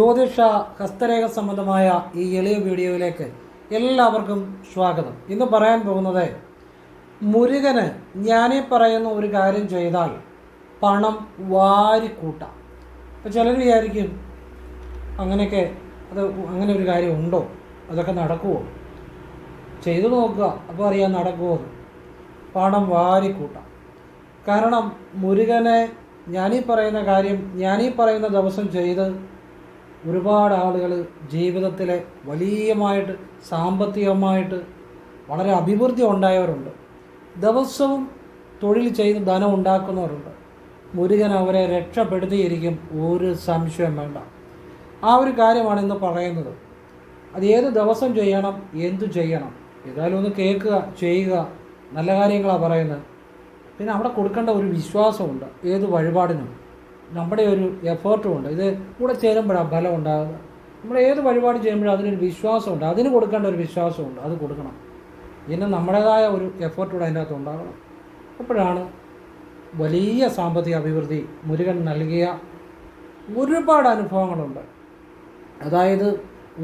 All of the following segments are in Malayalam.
ജ്യോതിഷ ഹസ്തരേഖ സംബന്ധമായ ഈ എളിയ വീഡിയോയിലേക്ക് എല്ലാവർക്കും സ്വാഗതം. ഇന്ന് പറയാൻ പോകുന്നത് മുരുകന് ഞാനീ പറയുന്ന ഒരു കാര്യം ചെയ്താൽ പണം വാരിക്കൂട്ടാം. അപ്പോൾ ചിലർ വിചാരിക്കും അങ്ങനെയൊക്കെ അത് അങ്ങനെ ഒരു കാര്യം ഉണ്ടോ? അതൊക്കെ നടക്കുമോ ചെയ്തു നോക്കുക. അപ്പോൾ അറിയാം നടക്കുമോ പണം വാരിക്കൂട്ടാം. കാരണം മുരുകനെ ഞാനീ പറയുന്ന കാര്യം ഞാനീ പറയുന്ന ദിവസം ചെയ്ത് ഒരുപാട് ആളുകൾ ജീവിതത്തിലെ വലിയമായിട്ട് സാമ്പത്തികമായിട്ട് വളരെ അഭിവൃദ്ധി ഉണ്ടായവരുണ്ട്. ദിവസവും തൊഴിൽ ചെയ്ത് ധനം ഉണ്ടാക്കുന്നവരുണ്ട്. മുരുകൻ അവരെ രക്ഷപ്പെടുത്തിയിരിക്കും ഒരു സംശയം വേണ്ട. ആ ഒരു കാര്യമാണ് ഇന്ന് പറയുന്നത്. അത് ഏത് ദിവസം ചെയ്യണം എന്തു ചെയ്യണം? ഏതായാലും ഒന്ന് കേൾക്കുക ചെയ്യുക. നല്ല കാര്യങ്ങളാണ് പറയുന്നത്. പിന്നെ അവിടെ കൊടുക്കേണ്ട ഒരു വിശ്വാസമുണ്ട്. ഏത് വഴിപാടിനും. നമ്മുടെ ഒരു എഫേർട്ടും ഉണ്ട്. ഇത് കൂടെ ചേരുമ്പോഴാണ് ഫലം ഉണ്ടാകുന്നത് നമ്മൾ ഏത് വഴിപാട് ചെയ്യുമ്പോഴും അതിനൊരു വിശ്വാസമുണ്ട്. അതിന് കൊടുക്കേണ്ട ഒരു വിശ്വാസമുണ്ട്. അത് കൊടുക്കണം. പിന്നെ നമ്മുടേതായ ഒരു എഫേർട്ട് കൂടെ അതിന്റെ അകത്ത് ഉണ്ടാകണം അപ്പോഴാണ് വലിയ സാമ്പത്തിക അഭിവൃദ്ധി മുരുകൻ നൽകിയ ഒരുപാട് അനുഭവങ്ങളുണ്ട്. അതായത്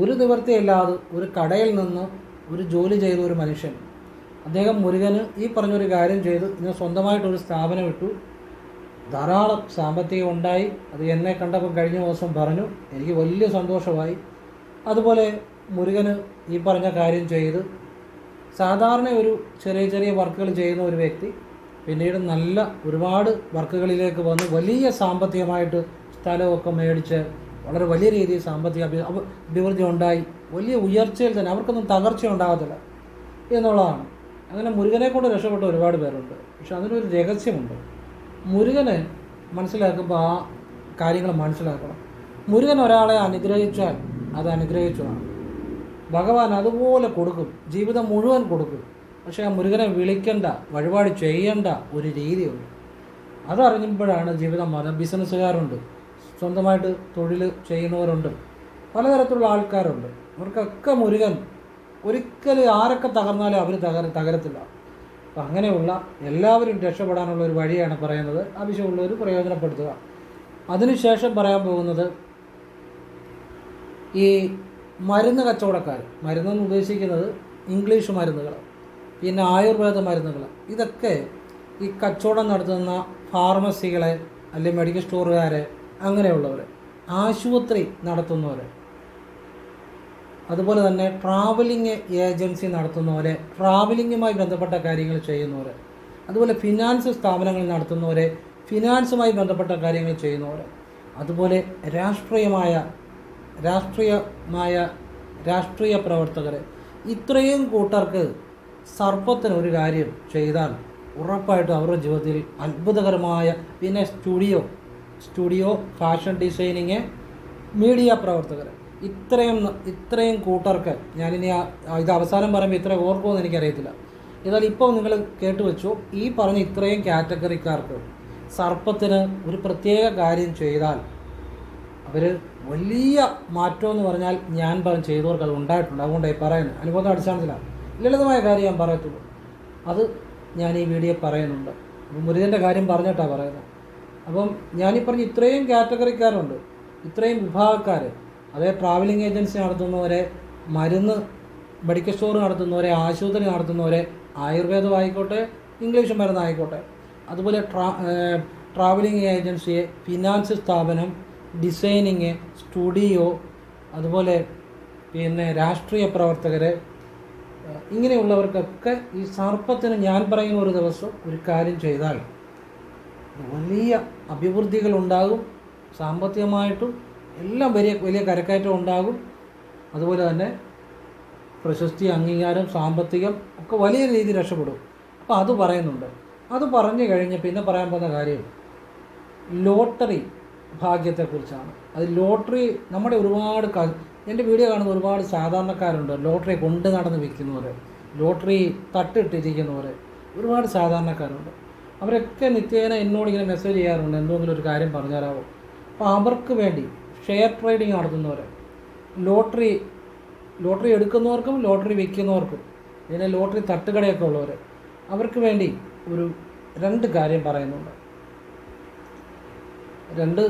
ഒരു നിവൃത്തിയില്ലാതെ ഒരു കടയിൽ നിന്ന് ഒരു ജോലി ചെയ്ത ഒരു മനുഷ്യൻ. അദ്ദേഹം മുരുകന് ഈ പറഞ്ഞൊരു കാര്യം ചെയ്ത് ഇന്ന് സ്വന്തമായിട്ടൊരു സ്ഥാപനം ഇട്ടു. ധാരാളം സാമ്പത്തികം ഉണ്ടായി. അത് എന്നെ കണ്ടപ്പോൾ കഴിഞ്ഞ ദിവസം പറഞ്ഞു എനിക്ക് വലിയ സന്തോഷമായി. അതുപോലെ മുരുകന് ഈ പറഞ്ഞ കാര്യം ചെയ്ത് സാധാരണ ഒരു ചെറിയ ചെറിയ വർക്കുകൾ ചെയ്യുന്ന ഒരു വ്യക്തി പിന്നീട് നല്ല ഒരുപാട് വർക്കുകളിലേക്ക് വന്ന് വലിയ സാമ്പത്തികമായിട്ട് സ്ഥലമൊക്കെ മേടിച്ച് വളരെ വലിയ രീതിയിൽ സാമ്പത്തിക അഭി അഭി- അഭിവൃദ്ധി ഉണ്ടായി. വലിയ ഉയർച്ചയിൽ തന്നെ അവർക്കൊന്നും തകർച്ച ഉണ്ടാകത്തില്ല എന്നുള്ളതാണ്. അങ്ങനെ മുരുകനെ കൊണ്ട് രക്ഷപ്പെട്ട ഒരുപാട് പേരുണ്ട്. പക്ഷെ അതിനൊരു രഹസ്യമുണ്ട്. മുരുകനെ മനസ്സിലാക്കുമ്പോൾ ആ കാര്യങ്ങൾ മനസ്സിലാക്കണം. മുരുകൻ ഒരാളെ അനുഗ്രഹിച്ചാൽ അത് അനുഗ്രഹിച്ചതാണ്. ഭഗവാൻ അതുപോലെ കൊടുക്കും. ജീവിതം മുഴുവൻ കൊടുക്കും. പക്ഷേ ആ മുരുകനെ വിളിക്കേണ്ട വഴിപാട് ചെയ്യേണ്ട ഒരു രീതിയുണ്ട്. അതറിഞ്ഞപ്പോഴാണ് ജീവിതം മാറുന്നത്. ബിസിനസ്സുകാരുണ്ട്. സ്വന്തമായിട്ട് തൊഴിൽ ചെയ്യുന്നവരുണ്ട്. പലതരത്തിലുള്ള ആൾക്കാരുണ്ട്. അവർക്കൊക്കെ മുരുകൻ ഒരിക്കലും ആരൊക്കെ തകർന്നാലും അവർ തകര തകരത്തില്ല. അപ്പം അങ്ങനെയുള്ള എല്ലാവരും രക്ഷപ്പെടാനുള്ള ഒരു വഴിയാണ് പറയുന്നത്. ആവശ്യമുള്ളവർ പ്രയോജനപ്പെടുത്തുക. അതിനുശേഷം പറയാൻ പോകുന്നത് ഈ മരുന്ന് കച്ചവടക്കാർ മരുന്നെന്ന് ഉദ്ദേശിക്കുന്നത് ഇംഗ്ലീഷ് മരുന്നുകൾ പിന്നെ ആയുർവേദ മരുന്നുകൾ ഇതൊക്കെ ഈ കച്ചവടം നടത്തുന്ന ഫാർമസികളെ അല്ലെങ്കിൽ മെഡിക്കൽ സ്റ്റോറുകാരെ അങ്ങനെയുള്ളവർ ആശുപത്രി നടത്തുന്നവർ അതുപോലെ തന്നെ ട്രാവലിംഗ് ഏജൻസി നടത്തുന്നവരെ ട്രാവലിങ്ങുമായി ബന്ധപ്പെട്ട കാര്യങ്ങൾ ചെയ്യുന്നവർ അതുപോലെ ഫിനാൻസ് സ്ഥാപനങ്ങൾ നടത്തുന്നവരെ ഫിനാൻസുമായി ബന്ധപ്പെട്ട കാര്യങ്ങൾ ചെയ്യുന്നവർ അതുപോലെ രാഷ്ട്രീയമായ രാഷ്ട്രീയമായ രാഷ്ട്രീയ പ്രവർത്തകർ ഇത്രയും കൂട്ടർക്ക് സർപ്പത്തിന് ഒരു കാര്യം ചെയ്താൽ ഉറപ്പായിട്ടും അവരുടെ ജീവിതത്തിൽ അത്ഭുതകരമായ പിന്നെ studio studio fashion designing media പ്രവർത്തകർ ഇത്രയും ഇത്രയും കൂട്ടർക്ക് ഞാനിനി ഇത് അവസാനം പറയുമ്പോൾ ഇത്ര ഓർക്കുമെന്ന് എനിക്കറിയത്തില്ല. എന്നാൽ ഇപ്പോൾ നിങ്ങൾ കേട്ട് വെച്ചു ഈ പറഞ്ഞ ഇത്രയും കാറ്റഗറിക്കാർക്ക് സർപ്പത്തിന് ഒരു പ്രത്യേക കാര്യം ചെയ്താൽ അവർ വലിയ മാറ്റം എന്ന് പറഞ്ഞാൽ ഞാൻ പറഞ്ഞ് ചെയ്തവർക്ക് അത് ഉണ്ടായിട്ടുണ്ട്. അതുകൊണ്ടായി പറയുന്നത് അനുഭവത്തെ അടിസ്ഥാനത്തിലാണ് ലളിതമായ കാര്യം ഞാൻ പറയത്തുള്ളൂ. അത് ഞാൻ ഈ വീഡിയോ പറയുന്നുണ്ട്. അപ്പം മുരുകന്റെ കാര്യം പറഞ്ഞിട്ടാണ് പറയുന്നത് അപ്പം ഞാനീ പറഞ്ഞ ഇത്രയും കാറ്റഗറിക്കാരുണ്ട്. ഇത്രയും വിഭാഗക്കാർ അതേ ട്രാവലിംഗ് ഏജൻസി നടത്തുന്നവരെ മരുന്ന് മെഡിക്കൽ സ്റ്റോർ നടത്തുന്നവരെ ആശുപത്രി നടത്തുന്നവരെ ആയുർവേദം ആയിക്കോട്ടെ ഇംഗ്ലീഷ് മരുന്നായിക്കോട്ടെ അതുപോലെ ട്രാ ട്രാവലിംഗ് ഏജൻസിയെ ഫിനാൻസ് സ്ഥാപനം ഡിസൈനിങ് സ്റ്റുഡിയോ അതുപോലെ പിന്നെ രാഷ്ട്രീയ പ്രവർത്തകർ ഇങ്ങനെയുള്ളവർക്കൊക്കെ ഈ സർപ്പത്തിന് ഞാൻ പറയുന്ന ഒരു ദിവസം ഒരു കാര്യം ചെയ്താൽ വലിയ അഭിവൃദ്ധികൾ ഉണ്ടാകും സാമ്പത്തികമായിട്ടും എല്ലാം വലിയ വലിയ കരക്കയറ്റം ഉണ്ടാകും. അതുപോലെ തന്നെ പ്രശസ്തി അംഗീകാരം സാമ്പത്തികം ഒക്കെ വലിയ രീതിയിൽ രക്ഷപ്പെടും. അപ്പോൾ അത് പറയുന്നുണ്ട്. അത് പറഞ്ഞു കഴിഞ്ഞ് പിന്നെ പറയാൻ പോകുന്ന കാര്യം ലോട്ടറി ഭാഗ്യത്തെക്കുറിച്ചാണ്. അത് ലോട്ടറി നമ്മുടെ ഒരുപാട് എന്റെ വീഡിയോ കാണുന്ന ഒരുപാട് സാധാരണക്കാരുണ്ട്. ലോട്ടറി കൊണ്ട് നടന്ന് വിൽക്കുന്നവർ ലോട്ടറി തട്ടിട്ടിരിക്കുന്നവർ ഒരുപാട് സാധാരണക്കാരുണ്ട്. അവരൊക്കെ നിത്യേന എന്നോട് ഇങ്ങനെ മെസ്സേജ് ചെയ്യാറുണ്ട്. എന്തെങ്കിലും ഒരു കാര്യം പറഞ്ഞുതരാമോ അപ്പോൾ അവർക്ക് വേണ്ടി ഷെയർ ട്രേഡിങ് നടത്തുന്നവർ ലോട്ടറി ലോട്ടറി എടുക്കുന്നവർക്കും ലോട്ടറി വിൽക്കുന്നവർക്കും പിന്നെ ലോട്ടറി തട്ടുകടയൊക്കെ ഉള്ളവർ അവർക്ക് വേണ്ടി ഒരു രണ്ട് കാര്യം പറയുന്നുണ്ട്. രണ്ട്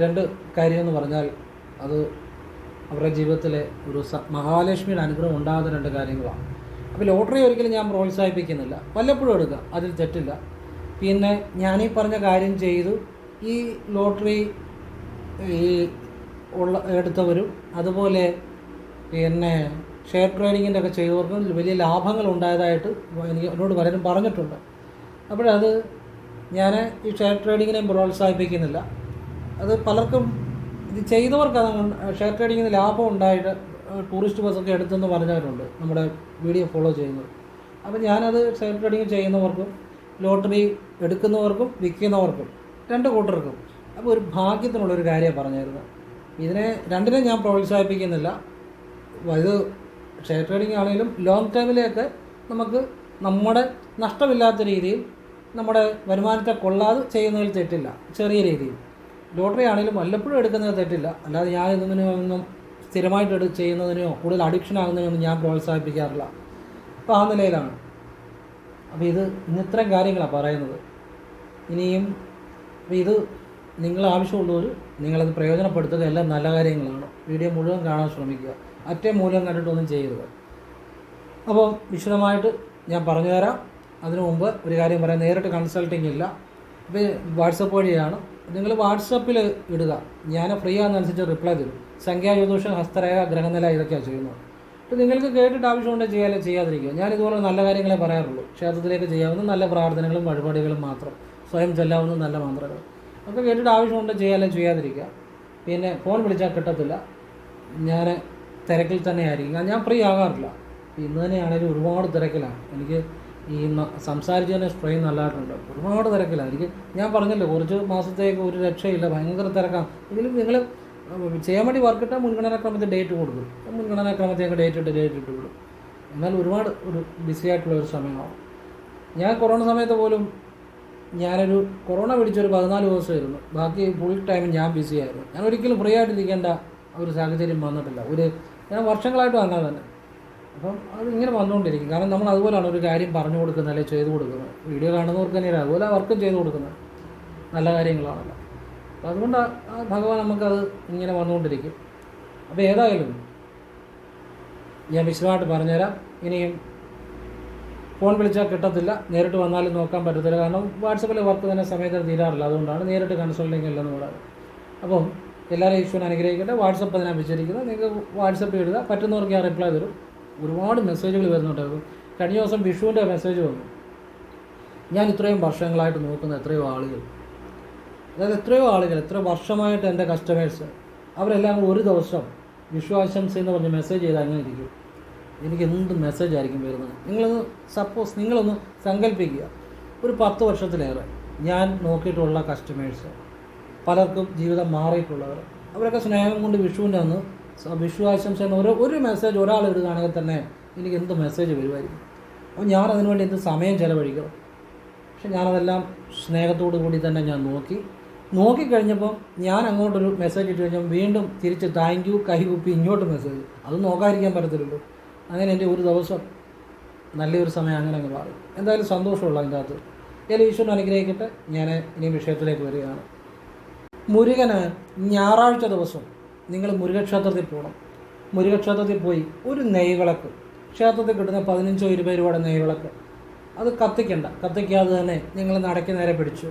രണ്ട് കാര്യമെന്ന് പറഞ്ഞാൽ അത് അവരുടെ ജീവിതത്തിലെ ഒരു മഹാലക്ഷ്മിയുടെ അനുഗ്രഹം ഉണ്ടാകുന്ന രണ്ട് കാര്യങ്ങളാണ്. അപ്പോൾ ലോട്ടറി ഒരിക്കലും ഞാൻ പ്രോത്സാഹിപ്പിക്കുന്നില്ല. വല്ലപ്പോഴും എടുക്കുക അതിൽ തെറ്റില്ല. പിന്നെ ഞാനീ പറഞ്ഞ കാര്യം ചെയ്തു ഈ ലോട്ടറി ഈ ഉള്ള എടുത്തവരും അതുപോലെ പിന്നെ ഷെയർ ട്രേഡിങ്ങിന്റെ ഒക്കെ ചെയ്തവർക്കും വലിയ ലാഭങ്ങൾ ഉണ്ടായതായിട്ട് എനിക്ക് എന്നോട് പലരും പറഞ്ഞിട്ടുണ്ട്. അപ്പോഴത് ഞാൻ ഈ ഷെയർ ട്രേഡിങ്ങിനെ പ്രോത്സാഹിപ്പിക്കുന്നില്ല. അത് പലർക്കും ഇത് ചെയ്തവർക്ക് അത് ഷെയർ ട്രേഡിങ്ങിന് ലാഭം ഉണ്ടായിട്ട് ടൂറിസ്റ്റ് ബസ്സൊക്കെ എടുത്തെന്ന് പറഞ്ഞവരുണ്ട് നമ്മുടെ വീഡിയോ ഫോളോ ചെയ്യുന്നത്. അപ്പോൾ ഞാനത് ഷെയർ ട്രേഡിങ് ചെയ്യുന്നവർക്കും ലോട്ടറി എടുക്കുന്നവർക്കും വിൽക്കുന്നവർക്കും രണ്ട് കൂട്ടർക്കും അപ്പോൾ ഒരു ഭാഗ്യത്തിനുള്ളൊരു കാര്യമാണ് പറഞ്ഞായിരുന്നു. ഇതിനെ രണ്ടിനെ ഞാൻ പ്രോത്സാഹിപ്പിക്കുന്നില്ല. ഇത് ഷെയർ ട്രേഡിംഗ് ആണെങ്കിലും ലോങ് ടൈമിലേക്ക് നമുക്ക് നമ്മുടെ നഷ്ടമില്ലാത്ത രീതിയിൽ നമ്മുടെ വരുമാനത്തെ കൊള്ളാതെ ചെയ്യുന്നതിൽ തെറ്റില്ല. ചെറിയ രീതിയിൽ. ലോട്ടറി ആണെങ്കിലും വല്ലപ്പോഴും എടുക്കുന്നതിൽ തെറ്റില്ല. അല്ലാതെ ഞാൻ ഇതിനൊന്നും സ്ഥിരമായിട്ട് എടു ചെയ്യുന്നതിനോ കൂടുതൽ അഡിക്ഷൻ ആകുന്നതിനൊന്നും ഞാൻ പ്രോത്സാഹിപ്പിക്കാറില്ല. അപ്പോൾ ആ നിലയിലാണ്. അപ്പോൾ ഇത് ഇന്ന് ഇത്രയും കാര്യങ്ങളാണ് പറയുന്നത്. ഇനിയും ഇത് നിങ്ങൾ ആവശ്യമുള്ളവർ നിങ്ങളത് പ്രയോജനപ്പെടുത്തുക എല്ലാം നല്ല കാര്യങ്ങളാണ്. വീഡിയോ മുഴുവൻ കാണാൻ ശ്രമിക്കുക. അറ്റേ മൂലം കണ്ടിട്ടൊന്നും ചെയ്യരുത്. അപ്പോൾ വിശദമായിട്ട് ഞാൻ പറഞ്ഞു തരാം അതിനു മുമ്പ് ഒരു കാര്യം പറയാം. നേരിട്ട് കൺസൾട്ടിങ് ഇല്ല. ഇപ്പം വാട്സപ്പ് വഴിയാണ്. നിങ്ങൾ വാട്സപ്പിൽ ഇടുക. ഞാൻ ഫ്രീ ആണെന്നനുസരിച്ച് റിപ്ലൈ തരും. സംഖ്യാജ്യോതിഷം ഹസ്തരേഖ ഗ്രഹനില ഇതൊക്കെയാണ് ചെയ്യുന്നത്. അപ്പോൾ നിങ്ങൾക്ക് കേട്ടിട്ട് ആവശ്യമുണ്ടെങ്കിൽ ചെയ്യാതെ ചെയ്യാതിരിക്കുക. ഞാൻ ഇതുപോലെ നല്ല കാര്യങ്ങളെ പറയാറുള്ളൂ. ക്ഷേത്രത്തിലേക്ക് ചെയ്യാവുന്ന നല്ല പ്രാർത്ഥനകളും വഴിപാടുകളും മാത്രം. സ്വയം ചെല്ലാവുന്ന നല്ല മന്ത്രങ്ങൾ. ഒക്കെ കേട്ടിട്ട് ആവശ്യമുണ്ട് ചെയ്യാമല്ലോ ചെയ്യാതിരിക്കുക പിന്നെ ഫോൺ വിളിച്ചാൽ കിട്ടത്തില്ല. ഞാൻ തിരക്കിൽ തന്നെ ആയിരിക്കും ഞാൻ ഫ്രീ ആകാറില്ല. ഇന്ന് തന്നെയാണെങ്കിലും ഒരുപാട് തിരക്കിലാണ്. എനിക്ക് ഈ സംസാരിച്ച് തന്നെ സ്ട്രെയിൻ നല്ലതായിട്ടുണ്ട് ഒരുപാട് തിരക്കിലാണ്. എനിക്ക് ഞാൻ പറഞ്ഞല്ലോ കുറച്ച് മാസത്തേക്ക് ഒരു രക്ഷയില്ല. ഭയങ്കര തിരക്കാണ് എങ്കിലും നിങ്ങൾ ചെയ്യാൻ വേണ്ടി വർക്ക് ഇട്ടാൽ മുൻഗണനാക്രമത്തിൽ ഡേറ്റ് കൊടുക്കും. മുൻഗണനാക്രമത്തേക്ക് ഡേറ്റ് ഇട്ട് ഡേറ്റ് ഇട്ട് വിടും എന്നാൽ ഒരുപാട് ഒരു ബിസി ആയിട്ടുള്ള ഒരു സമയമാണ്. ഞാൻ കൊറോണ സമയത്ത് പോലും ഞാനൊരു കൊറോണ പിടിച്ചൊരു പതിനാല് ദിവസമായിരുന്നു. ബാക്കി ഫുൾ ടൈം ഞാൻ ബിസി ആയിരുന്നു. ഞാൻ ഒരിക്കലും ഫ്രീ ആയിട്ട് ആയിട്ടിരിക്കേണ്ട ഒരു സാഹചര്യം വന്നിട്ടില്ല. ഒരു ഞാൻ വർഷങ്ങളായിട്ട് അങ്ങനെ തന്നെ. അപ്പം അത് ഇങ്ങനെ വന്നുകൊണ്ടിരിക്കും. കാരണം നമ്മൾ അതുപോലെയാണ് ഒരു കാര്യം പറഞ്ഞു കൊടുക്കുന്നത് അല്ലെങ്കിൽ ചെയ്തു കൊടുക്കുന്നത്. വീഡിയോ കാണുന്നവർക്ക് തന്നെയാണ് അതുപോലെ വർക്കും ചെയ്തു കൊടുക്കുന്നത്. നല്ല കാര്യങ്ങളാണല്ലോ. അപ്പം അതുകൊണ്ട് ഭഗവാൻ നമുക്കത് ഇങ്ങനെ വന്നുകൊണ്ടിരിക്കും. അപ്പോൾ ഏതായാലും ഞാൻ വിശദമായിട്ട് പറഞ്ഞുതരാം. ഇനിയും ഫോൺ വിളിച്ചാൽ കിട്ടത്തില്ല. നേരിട്ട് വന്നാലും നോക്കാൻ പറ്റത്തില്ല. കാരണം വാട്സപ്പിൽ വർക്ക് തന്നെ സമയത്ത് തീരാറില്ല. അതുകൊണ്ടാണ് നേരിട്ട് കൺസൾട്ടിങ് ഇല്ലെന്ന് പറയുന്നത്. അപ്പം എല്ലാവരും ഈശ്വരൻ അനുഗ്രഹിക്കട്ടെ. വാട്സപ്പ് അതിനാണ് വെച്ചിരിക്കുന്നത്. നിങ്ങൾക്ക് വാട്സപ്പ് ഇടുക പറ്റുന്നവർക്ക് ഞാൻ റിപ്ലൈ തരും. ഒരുപാട് മെസ്സേജുകൾ വരുന്നുണ്ട്. കഴിഞ്ഞ ദിവസം വിഷുവിന്റെ മെസ്സേജ് വന്നു. ഞാൻ ഇത്രയും വർഷങ്ങളായിട്ട് നോക്കുന്ന എത്രയോ ആളുകൾ. അതായത് എത്രയോ ആളുകൾ എത്ര വർഷമായിട്ട് എന്റെ കസ്റ്റമേഴ്സ് അവരെല്ലാം ഒരു ദിവസം വിഷു ആശംസ എന്ന് പറഞ്ഞ് മെസ്സേജ് ചെയ്ത് അങ്ങനെ ഇരിക്കും. എനിക്ക് എന്ത് മെസ്സേജ് ആയിരിക്കും വരുന്നത്? നിങ്ങളൊന്ന് സപ്പോസ് നിങ്ങളൊന്ന് സങ്കല്പിക്കുക ഒരു പത്ത് വർഷത്തിലേറെ ഞാൻ നോക്കിയിട്ടുള്ള കസ്റ്റമേഴ്സ് പലർക്കും ജീവിതം മാറിയിട്ടുള്ളവർ അവരൊക്കെ സ്നേഹം കൊണ്ട് വിഷുവിന്റെ അന്ന് വിഷു ആശംസ എന്ന് ഒരു ഒരു മെസ്സേജ് ഒരാൾ ഇടുകയാണെങ്കിൽ തന്നെ എനിക്ക് എന്ത് മെസ്സേജ് വരുമായിരിക്കും? അപ്പോൾ ഞാൻ അതിനുവേണ്ടി എന്ത് സമയം ചിലവഴിക്കണം? പക്ഷെ ഞാനതെല്ലാം സ്നേഹത്തോടു കൂടി തന്നെ ഞാൻ നോക്കി. നോക്കിക്കഴിഞ്ഞപ്പോൾ ഞാൻ അങ്ങോട്ടൊരു മെസ്സേജ് ഇട്ട് കഴിഞ്ഞാൽ വീണ്ടും തിരിച്ച് താങ്ക് യു കൈകുപ്പി ഇങ്ങോട്ട് മെസ്സേജ് അത് നോക്കാതിരിക്കാൻ പറ്റത്തില്ലല്ലോ. അങ്ങനെ എന്റെ ഒരു ദിവസം നല്ലൊരു സമയം അങ്ങനെ അങ്ങ് മാറി. എന്തായാലും സന്തോഷമുള്ള അതിന്റെ അകത്ത്. ഏതായാലും ഈശ്വരൻ അനുഗ്രഹിക്കട്ടെ. ഞാൻ ഇനി വിഷയത്തിലേക്ക് വരികയാണ്. മുരുകന് ഞായറാഴ്ച ദിവസം നിങ്ങൾ മുരുകക്ഷേത്രത്തിൽ പോകണം. മുരുകക്ഷേത്രത്തിൽ പോയി ഒരു നെയ്വിളക്ക്. ക്ഷേത്രത്തിൽ കിട്ടുന്ന പതിനഞ്ചോ ഇരുപത് രൂപയുടെ നെയ്വിളക്ക്. അത് കത്തിക്കണ്ട. കത്തിക്കാതെ തന്നെ നിങ്ങൾ നടക്കി നേരെ പിടിച്ചു.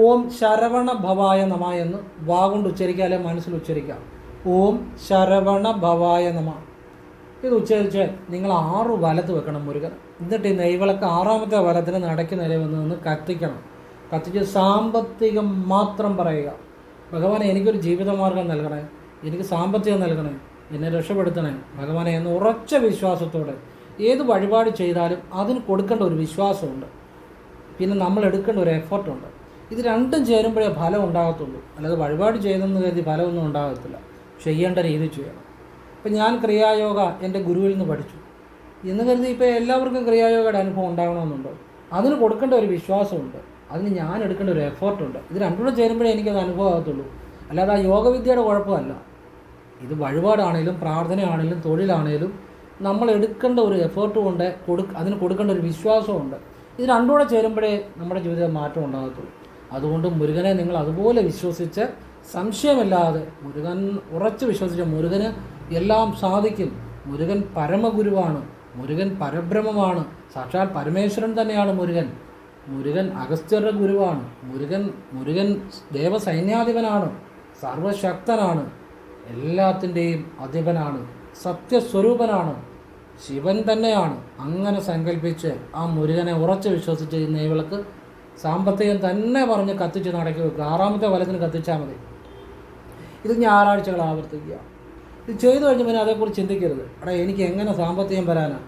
ഓം ശരവണ ഭവായ നമ എന്ന് വാഗുണ്ട് ഉച്ചരിക്കുക അല്ലെങ്കിൽ മനസ്സിൽ ഉച്ചരിക്കാം. ഓം ശരവണ ഭവായ നമ. ഇത് ഉച്ചരിച്ച് നിങ്ങൾ ആറ് വലത്ത് വെക്കണം മുരുകൻ. എന്നിട്ട് ഈ നെയ്വിളക്ക് ആറാമത്തെ വലത്തിന് നടക്കി വന്ന് നിന്ന് കത്തിക്കണം. കത്തിച്ച് സാമ്പത്തികം മാത്രം പറയുക. ഭഗവാനെ എനിക്കൊരു ജീവിതമാർഗം നൽകണേ. എനിക്ക് സാമ്പത്തികം നൽകണേ. എന്നെ രക്ഷപ്പെടുത്തണേ. ഭഗവാനെ എന്ന് ഉറച്ച വിശ്വാസത്തോടെ ഏത് വഴിപാട് ചെയ്താലും അതിന് കൊടുക്കേണ്ട ഒരു വിശ്വാസമുണ്ട്. പിന്നെ നമ്മൾ എടുക്കേണ്ട ഒരു എഫർട്ടുണ്ട്. ഇത് രണ്ടും ചേരുമ്പോഴേ ഫലം ഉണ്ടാകത്തുള്ളൂ. അല്ലാതെ വഴിപാട് ചെയ്തെന്ന് കരുതി ഫലമൊന്നും ഉണ്ടാകത്തില്ല. ചെയ്യേണ്ട രീതി ചെയ്യണം. ഇപ്പം ഞാൻ ക്രിയായോഗ എന്റെ ഗുരുവിൽ നിന്ന് പഠിച്ചു. എന്ന് കരുതി ഇപ്പോൾ എല്ലാവർക്കും ക്രിയായോഗയുടെ അനുഭവം ഉണ്ടാകണമെന്നുണ്ടോ? അതിന് കൊടുക്കേണ്ട ഒരു വിശ്വാസമുണ്ട്. അതിന് ഞാൻ എടുക്കേണ്ട ഒരു എഫേർട്ടുണ്ട്. ഇത് രണ്ടും കൂടെ ചേരുമ്പോഴേ എനിക്കത് അനുഭവമാകത്തുള്ളൂ. അല്ലാതെ ആ യോഗവിദ്യയുടെ കുഴപ്പമല്ല. ഇത് വഴിപാടാണേലും പ്രാർത്ഥനയാണേലും തൊഴിലാണേലും നമ്മൾ എടുക്കേണ്ട ഒരു എഫേർട്ട് ഉണ്ട് കൊടു അതിന് കൊടുക്കേണ്ട ഒരു വിശ്വാസമുണ്ട്. ഇത് രണ്ടും കൂടെ ചേരുമ്പോഴേ നമ്മുടെ ജീവിതത്തിൽ മാറ്റം ഉണ്ടാകത്തുള്ളൂ. അതുകൊണ്ട് മുരുകനെ നിങ്ങൾ അതുപോലെ വിശ്വസിച്ച് സംശയമില്ലാതെ മുരുകൻ ഉറച്ച് വിശ്വസിച്ച മുരുകന് എല്ലാം സാധിക്കും. മുരുകൻ പരമഗുരുവാണ്. മുരുകൻ പരബ്രഹ്മമാണ്. സാക്ഷാൽ പരമേശ്വരൻ തന്നെയാണ് മുരുകൻ. മുരുകൻ അഗസ്ത്യരുടെ ഗുരുവാണ്. മുരുകൻ മുരുകൻ ദേവസൈന്യാധിപനാണ്. സർവശക്തനാണ്. എല്ലാത്തിന്റെയും അധിപനാണ്. സത്യസ്വരൂപനാണ്. ശിവൻ തന്നെയാണ്. അങ്ങനെ സങ്കല്പിച്ച് ആ മുരുകനെ ഉറച്ചു വിശ്വസിച്ച് നെയ്വിളക്ക് സാമ്പത്തികം തന്നെ പറഞ്ഞ് കത്തിച്ച് നടക്കി വെക്കുക. ആറാമത്തെ വലത്തിന് കത്തിച്ചാൽ മതി. ഇത് ഞായറാഴ്ചകൾ ആവർത്തിക്കുക. ചെയ്തു കഴിഞ്ഞ് പിന്നെ അതേക്കുറിച്ച് ചിന്തിക്കരുത്. എടാ എനിക്ക് എങ്ങനെ സാമ്പത്തികം വരാനാണ്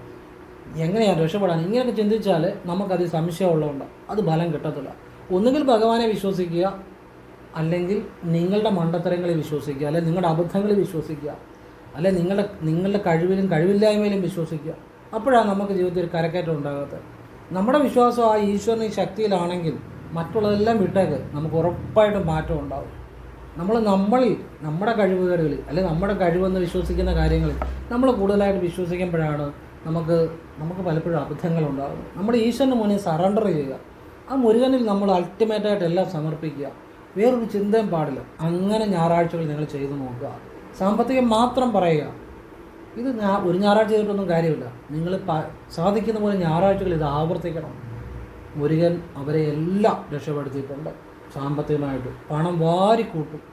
എങ്ങനെയാണ് രക്ഷപ്പെടാൻ ഇങ്ങനെയൊക്കെ ചിന്തിച്ചാൽ നമുക്കത് സംശയമുള്ളതുകൊണ്ട് അത് ഫലം കിട്ടത്തില്ല. ഒന്നുകിൽ ഭഗവാനെ വിശ്വസിക്കുക അല്ലെങ്കിൽ നിങ്ങളുടെ മണ്ടത്തരങ്ങളിൽ വിശ്വസിക്കുക അല്ലെങ്കിൽ നിങ്ങളുടെ അബദ്ധങ്ങളിൽ വിശ്വസിക്കുക അല്ലെ നിങ്ങളുടെ നിങ്ങളുടെ കഴിവിലും കഴിവില്ലായ്മയിലും വിശ്വസിക്കുക. അപ്പോഴാണ് നമുക്ക് ജീവിതത്തിൽ കരക്കയറ്റം ഉണ്ടാകാത്തത് നമ്മുടെ വിശ്വാസം ആ ഈശ്വരന് ശക്തിയിലാണെങ്കിൽ മറ്റുള്ളതെല്ലാം വിട്ടേക്ക്. നമുക്ക് ഉറപ്പായിട്ടും മാറ്റം ഉണ്ടാവും. നമ്മൾ നമ്മളിൽ നമ്മുടെ കഴിവുകേടുകൾ അല്ലെങ്കിൽ നമ്മുടെ കഴിവെന്ന് വിശ്വസിക്കുന്ന കാര്യങ്ങൾ നമ്മൾ കൂടുതലായിട്ട് വിശ്വസിക്കുമ്പോഴാണ് നമുക്ക് നമുക്ക് പലപ്പോഴും അബദ്ധങ്ങൾ ഉണ്ടാകുന്നത് നമ്മുടെ ഈശ്വരന് മുന്നിൽ സറണ്ടർ ചെയ്യുക. ആ മുരുകനിൽ നമ്മൾ അൾട്ടിമേറ്റായിട്ട് എല്ലാം സമർപ്പിക്കുക. വേറൊരു ചിന്തയും പാടില്ല. അങ്ങനെ ഞായറാഴ്ചകൾ നിങ്ങൾ ചെയ്തു നോക്കുക. സാമ്പത്തികം മാത്രം പറയുക. ഇത് ഞാ ഒരു ഞായറാഴ്ച ചെയ്തിട്ടൊന്നും കാര്യമില്ല. നിങ്ങൾ സാധിക്കുന്ന പോലെ ഞായറാഴ്ചകൾ ഇത് ആവർത്തിക്കണം. മുരുകൻ അവരെ എല്ലാം രക്ഷപ്പെടുത്തിയിട്ടുണ്ട്. സാമ്പത്തികമായിട്ട് പണം വാരിക്കൂട്ടും.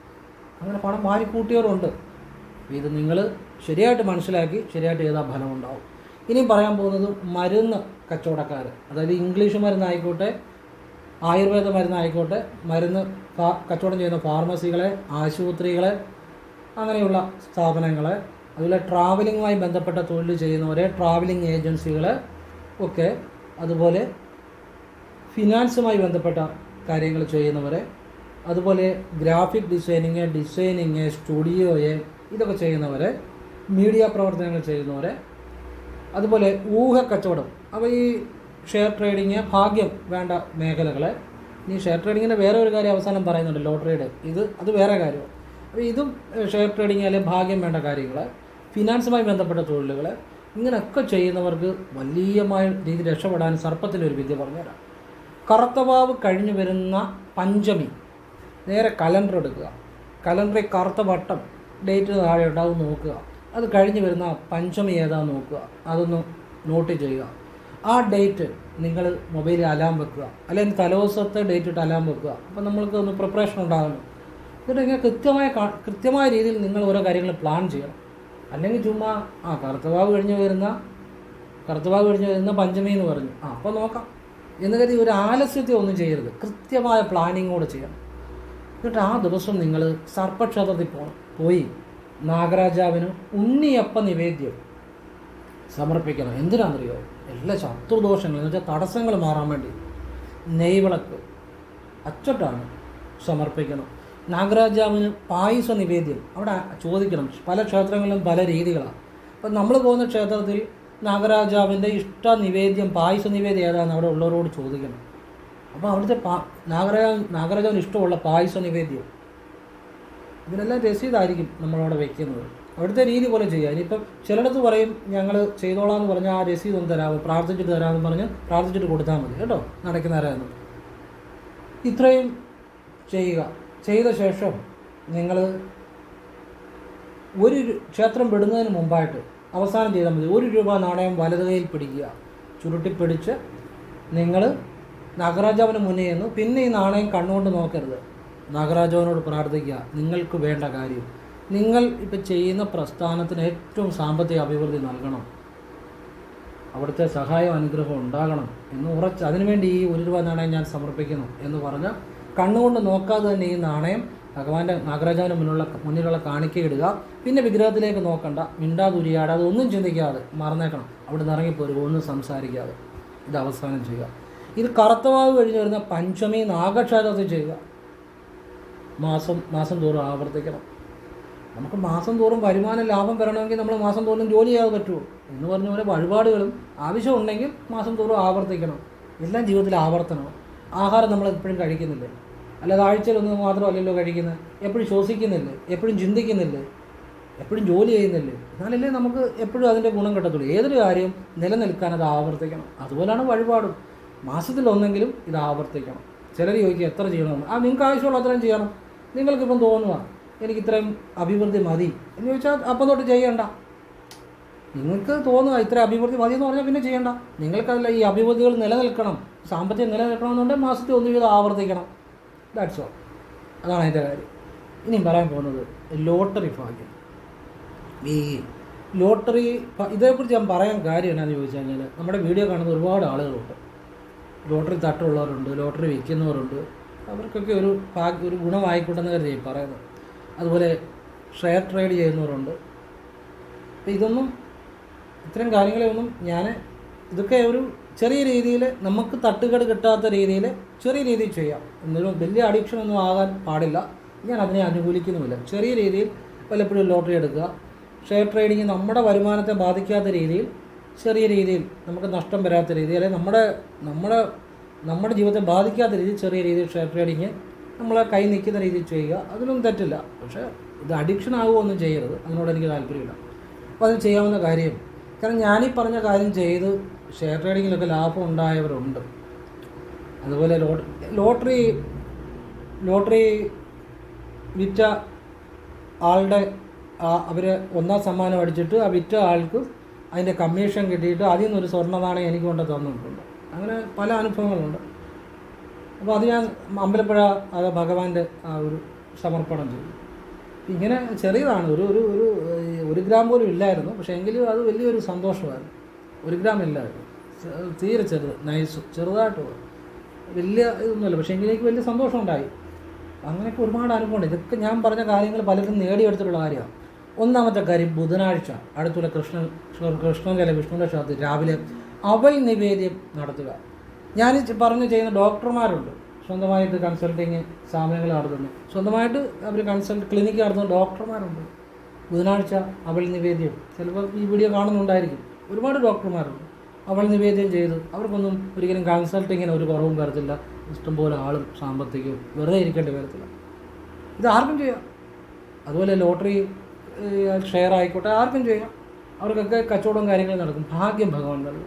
അങ്ങനെ പണം വാരിക്കൂട്ടിയവരുണ്ട്. ഇത് നിങ്ങൾ ശരിയായിട്ട് മനസ്സിലാക്കി ശരിയായിട്ട് ചെയ്താൽ ഫലം ഉണ്ടാവും ഇനിയും പറയാൻ പോകുന്നത് മരുന്ന് കച്ചവടക്കാർ അതായത് ഇംഗ്ലീഷ് മരുന്നായിക്കോട്ടെ ആയുർവേദ മരുന്നായിക്കോട്ടെ മരുന്ന് കച്ചവടം ചെയ്യുന്ന ഫാർമസികളെ ആശുപത്രികളെ അങ്ങനെയുള്ള സ്ഥാപനങ്ങളെ അതുപോലെ ട്രാവലിങ്ങുമായി ബന്ധപ്പെട്ട തൊഴിൽ ചെയ്യുന്നവരെ ട്രാവലിംഗ് ഏജൻസികളെ ഒക്കെ അതുപോലെ ഫിനാൻസുമായി ബന്ധപ്പെട്ട കാര്യങ്ങൾ ചെയ്യുന്നവരെ അതുപോലെ ഗ്രാഫിക് ഡിസൈനിങ് ഡിസൈനിങ് സ്റ്റുഡിയോയെ ഇതൊക്കെ ചെയ്യുന്നവരെ മീഡിയ പ്രവർത്തനങ്ങൾ ചെയ്യുന്നവരെ അതുപോലെ ഊഹ കച്ചവടം. അപ്പോൾ ഈ ഷെയർ ട്രേഡിങ് ഭാഗ്യം വേണ്ട മേഖലകളെ ഇനി ഷെയർ ട്രേഡിങ്ങിന്റെ വേറെ ഒരു കാര്യം അവസാനം പറയുന്നുണ്ട് ലോട്ടറിയുടെ ഇത് അത് വേറെ കാര്യമാണ് അപ്പോൾ ഇതും ഷെയർ ട്രേഡിങ് അല്ലെങ്കിൽ ഭാഗ്യം വേണ്ട കാര്യങ്ങൾ ഫിനാൻസുമായി ബന്ധപ്പെട്ട തൊഴിലുകൾ ഇങ്ങനെയൊക്കെ ചെയ്യുന്നവർക്ക് വലിയമായ രീതിയിൽ രക്ഷപ്പെടാൻ സർപ്പത്തിന്റെ ഒരു വിദ്യ പറഞ്ഞുതരാം. കറുത്തവാവ് കഴിഞ്ഞു വരുന്ന പഞ്ചമി. നേരെ കലണ്ടർ എടുക്കുക. കലണ്ടറിൽ കറുത്ത വട്ടം ഡേറ്റ് താഴെ ഉണ്ടാവും നോക്കുക. അത് കഴിഞ്ഞ് വരുന്ന പഞ്ചമി ഏതാ നോക്കുക. അതൊന്ന് നോട്ട് ചെയ്യുക. ആ ഡേറ്റ് നിങ്ങൾ മൊബൈലിൽ അലാം വെക്കുക. അല്ലെങ്കിൽ തലേദിവസത്തെ ഡേറ്റ് ഇട്ട് അലാം വെക്കുക. അപ്പോൾ നമ്മൾക്ക് ഒന്ന് പ്രിപ്പറേഷൻ ഉണ്ടാകുന്നു എന്നിട്ട് ഇങ്ങനെ കൃത്യമായ കൃത്യമായ രീതിയിൽ നിങ്ങൾ ഓരോ കാര്യങ്ങൾ പ്ലാൻ ചെയ്യണം. അല്ലെങ്കിൽ ചുമ്മാ ആ കറുത്തവാവ് കഴിഞ്ഞ് വരുന്ന കറുത്തവാവ് കഴിഞ്ഞ് വരുന്ന പഞ്ചമി എന്ന് പറഞ്ഞു. ആ അപ്പോൾ നോക്കാം. എന്ന് കരുതി ഒരു ആലസ്യത്തെ ഒന്നും ചെയ്യരുത്. കൃത്യമായ പ്ലാനിങ്ങോട് ചെയ്യണം. എന്നിട്ട് ആ ദിവസം നിങ്ങൾ സർപ്പക്ഷേത്രത്തിൽ പോകണം പോയി നാഗരാജാവിന് ഉണ്ണിയപ്പ നിവേദ്യം സമർപ്പിക്കണം. എന്തിനാണെന്നറിയോ എല്ലാ ശത്രുദോഷങ്ങളും എന്ന് വെച്ചാൽ തടസ്സങ്ങൾ മാറാൻ വേണ്ടി നെയ്വിളക്ക് അച്ചട്ടാണ് സമർപ്പിക്കണം. നാഗരാജാവിന് പായസ നിവേദ്യം അവിടെ ചോദിക്കണം. പല ക്ഷേത്രങ്ങളിലും പല രീതികളാണ് അപ്പം നമ്മൾ പോകുന്ന ക്ഷേത്രത്തിൽ നാഗരാജാവിന്റെ ഇഷ്ട നിവേദ്യം പായസ നിവേദ്യം ഏതാണെന്ന് അവിടെ ഉള്ളവരോട് ചോദിക്കണം. അപ്പോൾ അവിടുത്തെ പാ നാഗരാജ നാഗരാജാവിന് ഇഷ്ടമുള്ള പായസ നിവേദ്യം. ഇതിനെല്ലാം രസീതായിരിക്കും നമ്മളവിടെ വെക്കുന്നത്. അവിടുത്തെ രീതി പോലെ ചെയ്യുക ഇനിയിപ്പം ചിലയിടത്ത് പറയും ഞങ്ങൾ ചെയ്തോളാം എന്ന് പറഞ്ഞാൽ ആ രസീത് ഒന്ന് തരാമോ? പ്രാർത്ഥിച്ചിട്ട് തരാമെന്ന് പറഞ്ഞ് പ്രാർത്ഥിച്ചിട്ട് കൊടുത്താൽ മതി. കേട്ടോ? നടക്കുന്നവരായിരുന്നു ഇത്രയും ചെയ്യുക. ചെയ്ത ശേഷം നിങ്ങൾ ഒരു ക്ഷേത്രം വിടുന്നതിന് മുമ്പായിട്ട് അവസാനം ചെയ്താൽ മതി. ഒരു രൂപ നാണയം വലത് കൈയിൽ പിടിക്കുക. ചുരുട്ടിപ്പിടിച്ച് നിങ്ങൾ നാഗരാജാവിന് മുന്നേ പിന്നെ ഈ നാണയം കണ്ണുകൊണ്ട് നോക്കരുത്. നാഗരാജാവിനോട് പ്രാർത്ഥിക്കുക. നിങ്ങൾക്ക് വേണ്ട കാര്യം. നിങ്ങൾ ഇപ്പം ചെയ്യുന്ന പ്രസ്ഥാനത്തിന് ഏറ്റവും സാമ്പത്തിക അഭിവൃദ്ധി നൽകണം. അവിടുത്തെ സഹായം അനുഗ്രഹം ഉണ്ടാകണം എന്ന് ഉറച്ച് അതിനുവേണ്ടി ഈ ഒരു രൂപ നാണയം ഞാൻ സമർപ്പിക്കുന്നു എന്ന് പറഞ്ഞ് കണ്ണുകൊണ്ട് നോക്കാതെ തന്നെ ഈ നാണയം ഭഗവാന്റെ നാഗരാജാവിന് മുന്നിലുള്ള മുന്നിലുള്ള കാണിക്കയിടുക. പിന്നെ വിഗ്രഹത്തിലേക്ക് നോക്കണ്ട. മിണ്ടാതുരിയാടാതെ ഒന്നും ചിന്തിക്കാതെ മറന്നേക്കണം. അവിടെ നിന്ന് ഇറങ്ങിപ്പോരുക. ഒന്നും സംസാരിക്കാതെ. ഇത് അവസാനം ചെയ്യുക. ഇത് കറുത്തവാവ് കഴിഞ്ഞ് വരുന്ന പഞ്ചമി നാഗക്ഷേത്രത്തിൽ ചെയ്യുക. മാസം മാസം തോറും ആവർത്തിക്കണം. നമുക്ക് മാസം തോറും വരുമാനം ലാഭം വരണമെങ്കിൽ നമ്മൾ മാസം തോറും ജോലി ചെയ്യാതെ പറ്റുമോ എന്ന് പറഞ്ഞ പോലെ വഴിപാടുകളും ആവശ്യമുണ്ടെങ്കിൽ മാസം തോറും ആവർത്തിക്കണം. എല്ലാം ജീവിതത്തിൽ ആവർത്തനം ആഹാരം നമ്മൾ എപ്പോഴും കഴിക്കുന്നില്ലേ? അല്ലാതെ ആഴ്ചയിലൊന്നും മാത്രമല്ലല്ലോ കഴിക്കുന്നത് എപ്പോഴും ശ്വസിക്കുന്നില്ലേ? എപ്പോഴും ചിന്തിക്കുന്നില്ലേ? എപ്പോഴും ജോലി ചെയ്യുന്നില്ലേ? എന്നാലല്ലേ നമുക്ക് എപ്പോഴും അതിന്റെ ഗുണം കിട്ടത്തുള്ളൂ. ഏതൊരു കാര്യവും നിലനിൽക്കാൻ അത് ആവർത്തിക്കണം. അതുപോലെയാണ് വഴിപാടും. മാസത്തിൽ ഒന്നെങ്കിലും ഇത് ആവർത്തിക്കണം. ചിലർ ചോദിക്കുക എത്ര ചെയ്യണമെന്ന്? ആ നിങ്ങൾക്ക് ആവശ്യമുള്ള അത്രയും ചെയ്യണം. നിങ്ങൾക്കിപ്പം തോന്നുക എനിക്ക് ഇത്രയും അഭിവൃദ്ധി മതി. എന്ന് ചോദിച്ചാൽ അപ്പം തൊട്ട് ചെയ്യണ്ട. നിങ്ങൾക്ക് തോന്നുക ഇത്ര അഭിവൃദ്ധി മതി എന്ന് പറഞ്ഞാൽ പിന്നെ ചെയ്യണ്ട. നിങ്ങൾക്കല്ല ഈ അഭിവൃദ്ധികൾ നിലനിൽക്കണം. സാമ്പത്തികം നിലനിൽക്കണമെന്നുണ്ടെങ്കിൽ മാസത്തിൽ ഒന്ന് വീതം ആവർത്തിക്കണം. ദാറ്റ്സ് ഓൾ അതാണ് അതിന്റെ കാര്യം. ഇനിയും പറയാൻ പോകുന്നത് ലോട്ടറി ഭാഗ്യം. ഈ ലോട്ടറി ഇതേക്കുറിച്ച് ഞാൻ പറയാൻ കാര്യം എന്നാന്ന് ചോദിച്ചു കഴിഞ്ഞാൽ നമ്മുടെ വീഡിയോ കാണുന്ന ഒരുപാട് ആളുകളുണ്ട്. ലോട്ടറി തട്ടുള്ളവരുണ്ട് ലോട്ടറി വിൽക്കുന്നവരുണ്ട് അവർക്കൊക്കെ ഒരു ഭാഗ്യ ഒരു ഗുണമായിക്കൊണ്ടെന്ന് കരുതി പറയുന്നത്. അതുപോലെ ഷെയർ ട്രേഡ് ചെയ്യുന്നവരുണ്ട്. അപ്പം ഇതൊന്നും ഇത്തരം കാര്യങ്ങളെയൊന്നും ഞാൻ ഇതൊക്കെ ഒരു ചെറിയ രീതിയിൽ നമുക്ക് തട്ടുകേട് കിട്ടാത്ത രീതിയിൽ ചെറിയ രീതിയിൽ ചെയ്യാം. എന്നാലും വലിയ അഡിക്ഷൻ ഒന്നും ആകാൻ പാടില്ല. ഞാൻ അതിനെ അനുകൂലിക്കുന്നുമില്ല. ചെറിയ രീതിയിൽ വല്ലപ്പോഴും ലോട്ടറി എടുക്കുക. ഷെയർ ട്രേഡിങ് നമ്മുടെ വരുമാനത്തെ ബാധിക്കാത്ത രീതിയിൽ ചെറിയ രീതിയിൽ നമുക്ക് നഷ്ടം വരാത്ത രീതിയിൽ അല്ലെങ്കിൽ നമ്മുടെ നമ്മുടെ നമ്മുടെ ജീവിതത്തെ ബാധിക്കാത്ത രീതിയിൽ ചെറിയ രീതിയിൽ ഷെയർ ട്രേഡിങ് നമ്മളെ കൈ നിൽക്കുന്ന രീതിയിൽ ചെയ്യുക അതിലൊന്നും തെറ്റില്ല. പക്ഷേ ഇത് അഡിക്ഷൻ ആകുമൊന്നും ചെയ്യരുത്. അതിനോട് എനിക്ക് താല്പര്യമില്ല. അപ്പോൾ അത് ചെയ്യാവുന്ന കാര്യം കാരണം ഞാനീ പറഞ്ഞ കാര്യം ചെയ്ത് ഷെയർ ട്രേഡിങ്ങിലൊക്കെ ലാഭം ഉണ്ടായവരുണ്ട്. അതുപോലെ ലോട്ടറി ലോട്ടറി വിറ്റ ആളുടെ അവർ ഒന്നാം സമ്മാനം അടിച്ചിട്ട് ആ വിറ്റ ആൾക്ക് അതിന്റെ കമ്മീഷൻ കിട്ടിയിട്ട് അതിൽ നിന്നൊരു സ്വർണ നാണയം എനിക്ക് കൊണ്ട് തന്നിട്ടുണ്ട്. അങ്ങനെ പല അനുഭവങ്ങളുണ്ട്. അപ്പോൾ അത് ഞാൻ അമ്പലപ്പുഴ അത് ഭഗവാന്റെ ആ ഒരു സമർപ്പണം ചെയ്തു. ഇങ്ങനെ ചെറിയതാണ്. ഒരു ഒരു ഒരു ഒരു ഗ്രാം പോലും ഇല്ലായിരുന്നു. പക്ഷേ എങ്കിലും അത് വലിയൊരു സന്തോഷമായിരുന്നു. ഒരു ഗ്രാം ഇല്ലായിരുന്നു. തീരെ ചെറുത് നൈസ് ചെറുതായിട്ട് വലിയ ഇതൊന്നുമല്ല. പക്ഷേ എങ്കിലും എനിക്ക് വലിയ സന്തോഷം ഉണ്ടായി അങ്ങനെയൊക്കെ ഒരുപാട് അനുഭവമുണ്ട്. ഇതൊക്കെ ഞാൻ പറഞ്ഞ കാര്യങ്ങൾ പലരും നേടിയെടുത്തിട്ടുള്ള കാര്യമാണ്. ഒന്നാമത്തെ കാര്യം ബുധനാഴ്ച അടുത്തുള്ള കൃഷ്ണൻ അല്ലെങ്കിൽ വിഷ്ണുവിന്റെ ക്ഷേത്രത്തിൽ രാവിലെ അവൽ നിവേദ്യം നടത്തുക. ഞാൻ പറഞ്ഞു ചെയ്യുന്ന ഡോക്ടർമാരുണ്ട്. സ്വന്തമായിട്ട് കൺസൾട്ടിങ് സ്ഥാപനങ്ങൾ നടത്തുന്നു. സ്വന്തമായിട്ട് അവർ കൺസൾട്ട് ക്ലിനിക്ക് നടത്തുന്ന ഡോക്ടർമാരുണ്ട്. ബുധനാഴ്ച അവൾ നിവേദ്യം. ചിലപ്പോൾ ഈ വീഡിയോ കാണുന്നുണ്ടായിരിക്കും. ഒരുപാട് ഡോക്ടർമാരുണ്ട്. അവൾ നിവേദ്യം ചെയ്തു അവർക്കൊന്നും ഒരിക്കലും കൺസൾട്ടിങ്ങിന് ഒരു കുറവും വരത്തില്ല. ഇഷ്ടംപോലെ ആളും സാമ്പത്തികവും വെറുതെ ഇരിക്കേണ്ടി വരത്തില്ല. ഇത് ആർക്കും ചെയ്യാം. അതുപോലെ ലോട്ടറി ഷെയർ ആയിക്കോട്ടെ ആർക്കും ചെയ്യാം. അവർക്കൊക്കെ കച്ചവടവും കാര്യങ്ങളും നടക്കും. ഭാഗ്യം ഭഗവാൻ നൽകും.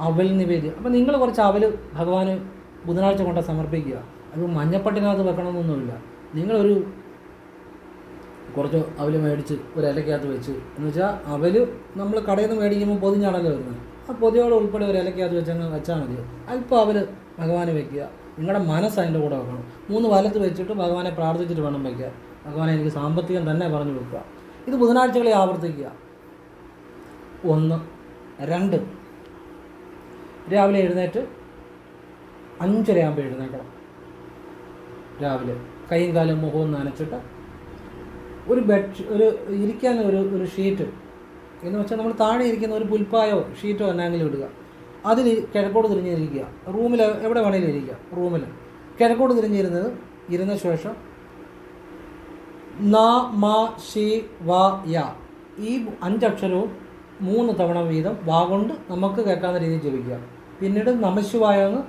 അവൽ നിവേദ്യം. അപ്പം നിങ്ങൾ കുറച്ച് അവൽ ഭഗവാന് ബുധനാഴ്ച കൊണ്ട് സമർപ്പിക്കുക. അത് മഞ്ഞപ്പട്ടിനകത്ത് വെക്കണമെന്നൊന്നുമില്ല. നിങ്ങളൊരു കുറച്ച് അവൽ മേടിച്ച് ഒരു ഇലക്കകത്ത് വെച്ച് എന്ന് വെച്ചാൽ അവൽ നമ്മൾ കടയിൽ നിന്ന് മേടിക്കുമ്പോൾ പൊതിഞ്ഞാണല്ലോ വരുന്നത്. ആ പൊതിയോട് ഉൾപ്പെടെ ഒരു ഇലക്കകത്ത് വെച്ച് വെച്ചാൽ മതി. അല്പം അവൽ ഭഗവാനെ വെക്കുക. നിങ്ങളുടെ മനസ്സ് അതിന്റെ കൂടെ വെക്കണം. മൂന്ന് വലത്ത് വെച്ചിട്ട് ഭഗവാനെ പ്രാർത്ഥിച്ചിട്ട് വേണം വയ്ക്കുക ഭഗവാനെ എനിക്ക് സാമ്പത്തികം തന്നെ പറഞ്ഞു വെക്കുക ഇത് ബുധനാഴ്ചകളെ ആവർത്തിക്കുക. ഒന്ന് രണ്ട്. രാവിലെ എഴുന്നേറ്റ് അഞ്ചരയാകുമ്പോൾ എഴുന്നേക്കണം. രാവിലെ കൈയും കാലും മുഖവും നനച്ചിട്ട് ഒരു ബെഡ് ഒരു ഇരിക്കാൻ ഒരു ഒരു ഷീറ്റ് എന്ന് വെച്ചാൽ നമ്മൾ താഴെ ഇരിക്കുന്ന ഒരു പുൽപ്പായോ ഷീറ്റോ എന്നാങ്കിലും ഇടുക. അതിൽ കിഴക്കോട് തിരിഞ്ഞിരിക്കുക. റൂമിൽ എവിടെ വേണേലും ഇരിക്കുക റൂമിൽ കിഴക്കോട് തിരിഞ്ഞിരുന്നത് ഇരുന്ന ശേഷം ന മ ഷി വ യ. ഈ അഞ്ചക്ഷരവും മൂന്ന് തവണ വീതം വാ കൊണ്ട് നമുക്ക് കേൾക്കാവുന്ന രീതിയിൽ ജപിക്കുക. പിന്നീട് നമശിവായ എന്ന്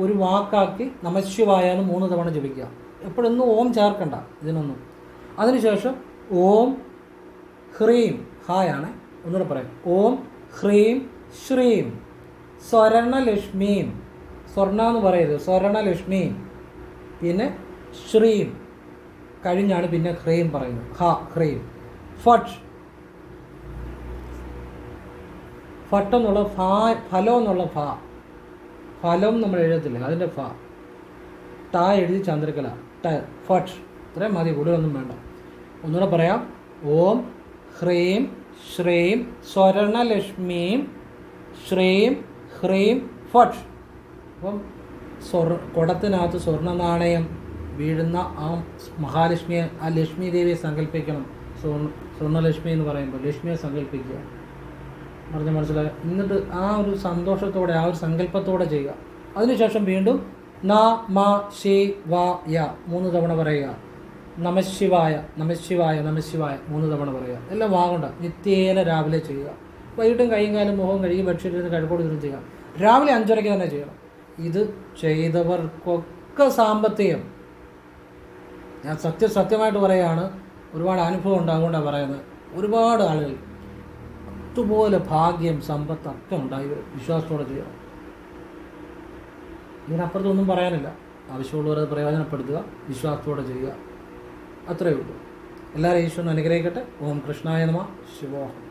ഒരു വാക്കാക്കി നമശിവായ എന്ന് മൂന്ന് തവണ ജപിക്കുക. എപ്പോഴൊന്നും ഓം ചേർക്കണ്ട ഇതിനൊന്നും. അതിനുശേഷം ഓം ഹ്രീം ഹായാണ് ഒന്നുകൂടെ പറയാം. ഓം ഹ്രീം ശ്രീം സ്വരണലക്ഷ്മീം. സ്വർണ എന്ന് പറയരുത്. സ്വർണലക്ഷ്മീം പിന്നെ ശ്രീം. കഴിഞ്ഞാണ് പിന്നെ ഹ്രീം പറയുന്നത്. ഹ ഹ്രീം ഫട്ട്. ഫട്ട് എന്നുള്ള ഫാ ഫലം എന്നുള്ള ഫ. ഫലം നമ്മൾ എഴുതത്തില്ല അതിന്റെ ഫ. ട എഴുതി ചന്ദ്രകല ട ഫട്ട്. ഇത്രയും മതി കൂടുതലൊന്നും വേണ്ട. ഒന്നുകൂടെ പറയാം. ഓം ഹ്രീം ശ്രീം സ്വരണലക്ഷ്മീം ശ്രീം ഹ്രീം ഫട്ട്. അപ്പം സ്വർ കുടത്തിനകത്ത് സ്വർണ നാണയം വീഴുന്ന ആ മഹാലക്ഷ്മിയെ ആ ലക്ഷ്മി ദേവിയെ സങ്കല്പിക്കണം. സ്വർണ സ്വർണലക്ഷ്മി എന്ന് പറയുമ്പോൾ ലക്ഷ്മിയെ സങ്കല്പിക്കുക. പറഞ്ഞ മനസ്സിലാക്കുക എന്നിട്ട് ആ ഒരു സന്തോഷത്തോടെ ആ ഒരു സങ്കല്പത്തോടെ ചെയ്യുക. അതിനുശേഷം വീണ്ടും ന മ ശി വ യ മൂന്ന് തവണ പറയുക. നമശിവായ നമശിവായ നമശിവായ മൂന്ന് തവണ പറയുക. എല്ലാം വാങ്ങണ്ട നിത്യേന രാവിലെ ചെയ്യുക. വൈകിട്ടും കൈയും കാലും മുഖവും കഴുകി കഴിക്കോട് കഴുകോട് ചെയ്യുക. രാവിലെ അഞ്ചരയ്ക്ക് തന്നെ ചെയ്യണം. ഇത് ചെയ്തവർക്കൊക്കെ സാമ്പത്തികം. ഞാൻ സത്യ സത്യമായിട്ട് പറയുകയാണ് ഒരുപാട് അനുഭവം ഉണ്ട് പറയുന്നത്. ഒരുപാട് ആളുകൾ അതുപോലെ ഭാഗ്യം സമ്പത്ത് ഒക്കെ ഉണ്ടായി വിശ്വാസത്തോടെ ചെയ്യണം ഇതിനപ്പുറത്തൊന്നും പറയാനില്ല. ആവശ്യമുള്ളവരെ പ്രയോജനപ്പെടുത്തുക വിശ്വാസത്തോടെ ചെയ്യുക. അത്രയേ ഉള്ളൂ. എല്ലാവരും ഈശ്വരൻ അനുഗ്രഹിക്കട്ടെ. ഓം കൃഷ്ണായ നമ. ശിവോഹം.